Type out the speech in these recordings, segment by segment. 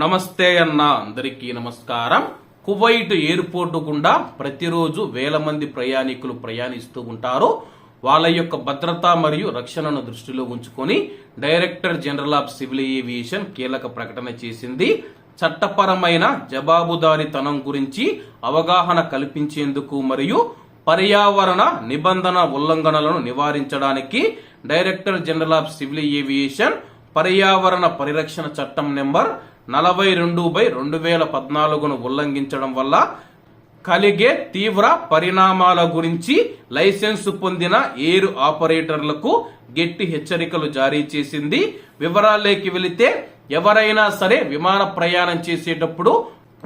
నమస్తే అన్న అందరికీ నమస్కారం. కువైట్ ఎయిర్పోర్టు గుండా ప్రతిరోజు వేల మంది ప్రయాణికులు ప్రయాణిస్తూ ఉంటారు. వాళ్ళ యొక్క భద్రత మరియు రక్షణను దృష్టిలో ఉంచుకొని director general of civil aviation కీలక ప్రకటన చేసింది. చట్టపరమైన జవాబుదారీతనం గురించి అవగాహన కల్పించేందుకు మరియు పర్యావరణ నిబంధన ఉల్లంఘనలను నివారించడానికి director general of civil aviation పర్యావరణ పరిరక్షణ చట్టం నెంబర్ నలభై రెండు బై రెండు వేల పద్నాలుగును ఉల్లంఘించడం వల్ల కలిగే తీవ్ర పరిణామాల గురించి లైసెన్స్ పొందిన ఎయిర్ ఆపరేటర్లకు గట్టి హెచ్చరికలు జారీ చేసింది. వివరాల్లోకి వెళితే ఎవరైనా సరే విమాన ప్రయాణం చేసేటప్పుడు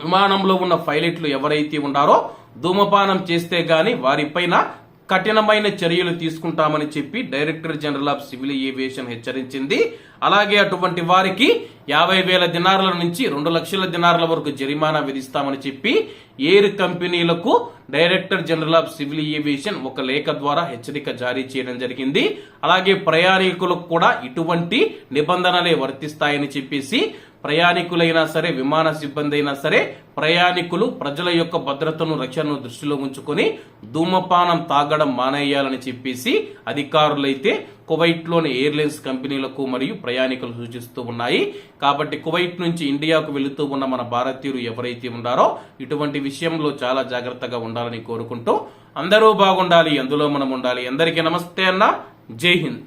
విమానంలో ఉన్న పైలట్లు ఎవరైతే ఉన్నారో ధూమపానం చేస్తే గాని వారిపైన కఠినమైన చర్యలు తీసుకుంటామని చెప్పి director general of civil aviation హెచ్చరించింది. అలాగే అటువంటి వారికి యాభై వేల దినారుల నుంచి రెండు లక్షల దినారుల వరకు జరిమానా విధిస్తామని చెప్పి ఎయిర్ కంపెనీలకు director general of civil aviation ఒక లేఖ ద్వారా హెచ్చరిక జారీ చేయడం జరిగింది. అలాగే ప్రయాణికులకు కూడా ఇటువంటి నిబంధనలే వర్తిస్తాయని చెప్పేసి ప్రయాణికులైనా సరే విమాన సిబ్బంది అయినా సరే ప్రయాణికులు ప్రజల యొక్క భద్రతను రక్షణను దృష్టిలో ఉంచుకొని ధూమపానం తాగడం మానేయాలని చెప్పేసి అధికారులైతే కువైట్లోని ఎయిర్లైన్స్ కంపెనీలకు మరియు ప్రయాణికులు సూచిస్తూ ఉన్నాయి. కాబట్టి కువైట్ నుంచి ఇండియాకు వెళుతూ ఉన్న మన భారతీయులు ఎవరైతే ఉన్నారో ఇటువంటి విషయంలో చాలా జాగ్రత్తగా ఉండాలని కోరుకుంటూ అందరూ బాగుండాలి అందులో మనం ఉండాలి. అందరికీ నమస్తే అన్న. జై హింద్.